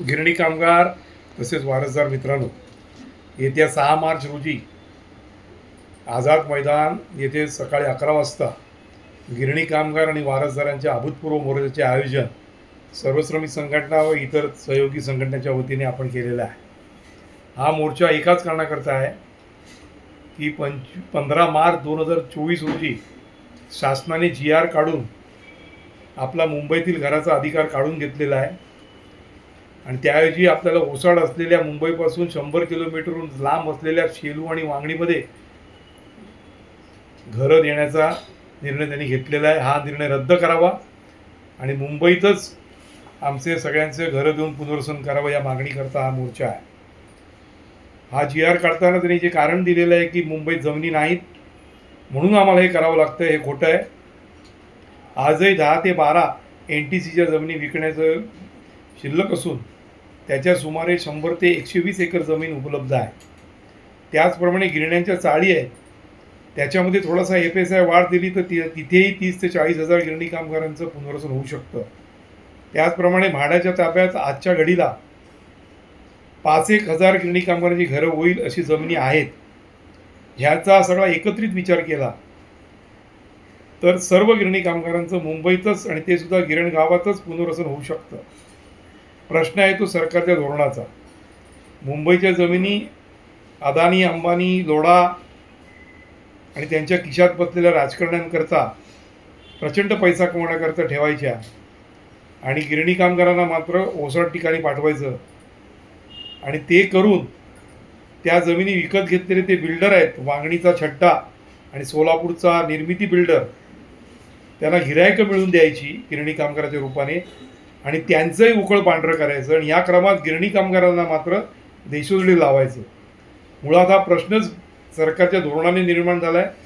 गिरणी कामगार तसेच वारसदार मित्रांनो येत्या सहा मार्च रोजी आझाद मैदान येथे सकाळी अकरा वाजता गिरणी कामगार आणि वारसदारांच्या अभूतपूर्व मोर्चाचे आयोजन सर्वश्रमिक संघटना व इतर सहयोगी संघटनेच्या वतीने आपण केलेला आहे. हा मोर्चा एकाच कारणाकरता आहे की पंच पंधरा मार्च दोन हजार चोवीस रोजी शासनाने जी आर काढून आपला मुंबईतील घराचा अधिकार काढून घेतलेला आहे. आणि त्याऐवजी आपल्याला ओसाड असलेल्या मुंबईपासून शंभर किलोमीटरहून लांब असलेल्या शेलू आणि वांगणीमध्ये घरं देण्याचा निर्णय त्यांनी घेतलेला आहे. हा निर्णय रद्द करावा आणि मुंबईतच आमचे सगळ्यांचे घरं देऊन पुनर्वसन करावं या मागणीकरता हा मोर्चा आहे. हा जी आर काढताना त्यांनी जे कारण दिलेलं आहे की मुंबईत जमिनी नाहीत म्हणून आम्हाला हे करावं लागतं हे खोटं आहे. आजही दहा ते बारा एन टी सीच्या जमिनी विकण्याचं शिल्लक असून त्याच्या सुमारे शंभर ते एकशे वीस एकर जमीन उपलब्ध आहे. त्याचप्रमाणे गिरण्यांच्या चाळी आहेत. त्याच्यामध्ये थोडासा एफ एस आय वाढ दिली तर ति तिथेही तीस ते चाळीस हजार गिरणी कामगारांचं पुनर्वसन होऊ शकतं. त्याचप्रमाणे म्हाडाच्या ताब्यात आजच्या घडीला पाच एक हजार गिरणी कामगारांची घरं होईल अशी जमिनी आहेत. ह्याचा सगळा एकत्रित विचार केला तर सर्व गिरणी कामगारांचं मुंबईतच आणि ते सुद्धा गिरण गावातच पुनर्वसन होऊ शकतं. प्रश्न आहे तो सरकारच्या धोरणाचा. मुंबईच्या जमिनी अदानी अंबानी लोढा आणि त्यांच्या खिशात बसलेल्या राजकारण्यांकरता प्रचंड पैसा कमवण्याकरता ठेवायच्या आणि गिरणी कामगारांना मात्र ओसड ठिकाणी पाठवायचं आणि ते करून त्या जमिनी विकत घेतलेले ते बिल्डर आहेत वांगणीचा छड्डा आणि सोलापूरचा निर्मिती बिल्डर त्यांना गिरायकं मिळवून द्यायची गिरणी कामगाराच्या रूपाने. आणि त्यांचंही उकळ पांढरं करायचं आणि या क्रमात गिरणी कामगारांना मात्र देशोजडी लावायचं. मुळात हा प्रश्नच सरकारच्या धोरणाने निर्माण झाला आहे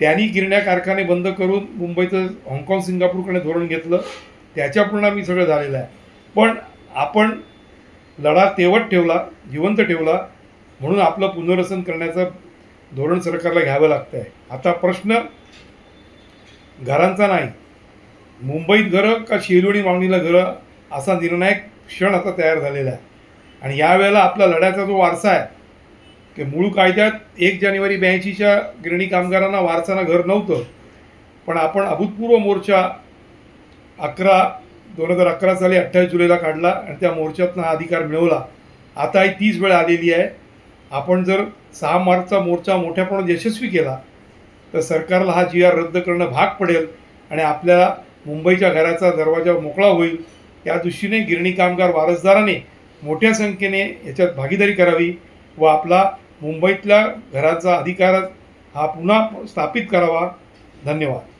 त्यांनी गिरण्या कारखाने बंद करून मुंबईचं हाँगकाँग सिंगापूरकडे धोरण घेतलं. त्याच्या परिणामी सगळं झालेलं आहे. पण आपण लढा तेवत ठेवला जिवंत ठेवला म्हणून आपलं पुनर्वसन करण्याचं धोरण सरकारला घ्यावं लागतं आहे आता प्रश्न घरांचा नाही मुंबईत घरं का शिरोडी मागणीला घरं असा निर्णायक क्षण आता तयार झालेला आहे. आणि यावेळेला आपला लढ्याचा जो वारसा आहे की मूळ कायद्यात एक जानेवारी ब्याऐंशीच्या गिरणी कामगारांना वारसाना घर नव्हतं पण आपण अभूतपूर्व मोर्चा अकरा दोन हजार अकरा साली अठ्ठावीस जुलैला काढला आणि त्या मोर्चातनं हा अधिकार मिळवला. आता ही तीच वेळ आलेली आहे. आपण जर सहा मार्चचा मोर्चा मोठ्या प्रमाणात यशस्वी केला तर सरकारला हा जी आर रद्द करणं भाग पडेल आणि आपल्याला मुंबईच्या घराचा दरवाजा मोकळा होईल. या दृष्टीने गिरणी कामगार वारसदाराने मोठ्या संख्येने याच्यात भागीदारी करावी व आपला मुंबईतल्या घराचा अधिकार हा पुन्हा स्थापित करावा. धन्यवाद.